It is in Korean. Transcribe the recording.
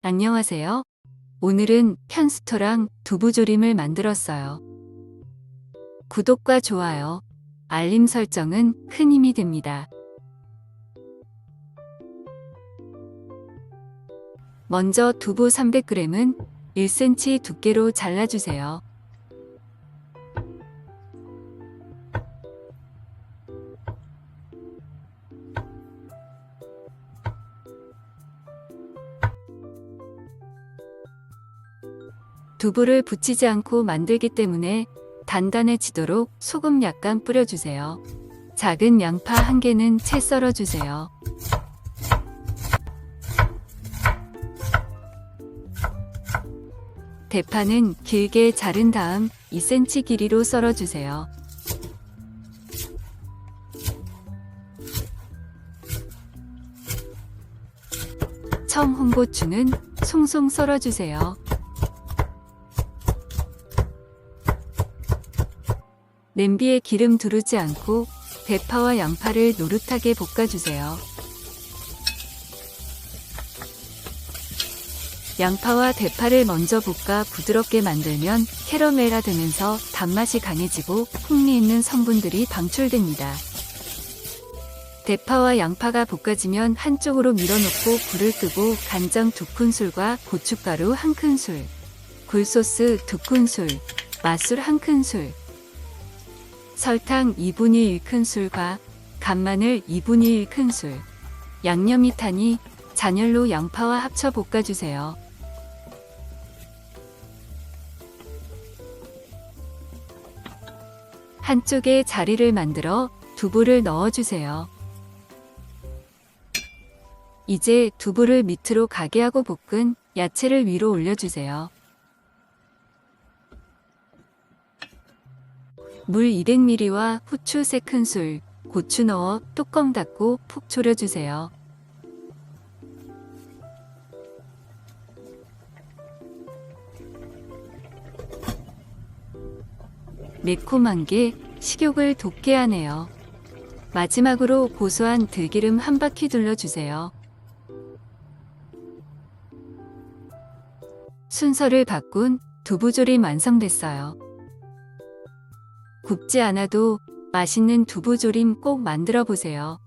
안녕하세요. 오늘은 편스토랑 두부조림을 만들었어요. 구독과 좋아요, 알림 설정은 큰 힘이 됩니다. 먼저 두부 300g은 1cm 두께로 잘라주세요. 두부를 붙이지 않고 만들기 때문에 단단해지도록 소금 약간 뿌려주세요. 작은 양파 한 개는 채 썰어주세요. 대파는 길게 자른 다음 2cm 길이로 썰어주세요. 청 홍고추는 송송 썰어주세요. 냄비에 기름 두르지 않고 대파와 양파를 노릇하게 볶아주세요. 양파와 대파를 먼저 볶아 부드럽게 만들면 캐러멜화 되면서 단맛이 강해지고 풍미 있는 성분들이 방출됩니다. 대파와 양파가 볶아지면 한쪽으로 밀어놓고 불을 끄고 간장 2큰술과 고춧가루 1큰술, 굴소스 2큰술, 맛술 1큰술, 설탕 2분의 1큰술과 간마늘 2분의 1큰술, 양념이 타니 잔열로 양파와 합쳐 볶아주세요. 한쪽에 자리를 만들어 두부를 넣어주세요. 이제 두부를 밑으로 가게 하고 볶은 야채를 위로 올려주세요. 물 200ml와 후추 3큰술, 고추 넣어 뚜껑 닫고 푹 졸여주세요. 매콤한 게 식욕을 돋게 하네요. 마지막으로 고소한 들기름 한 바퀴 둘러주세요. 순서를 바꾼 두부조림 완성됐어요. 굽지 않아도 맛있는 두부조림 꼭 만들어 보세요.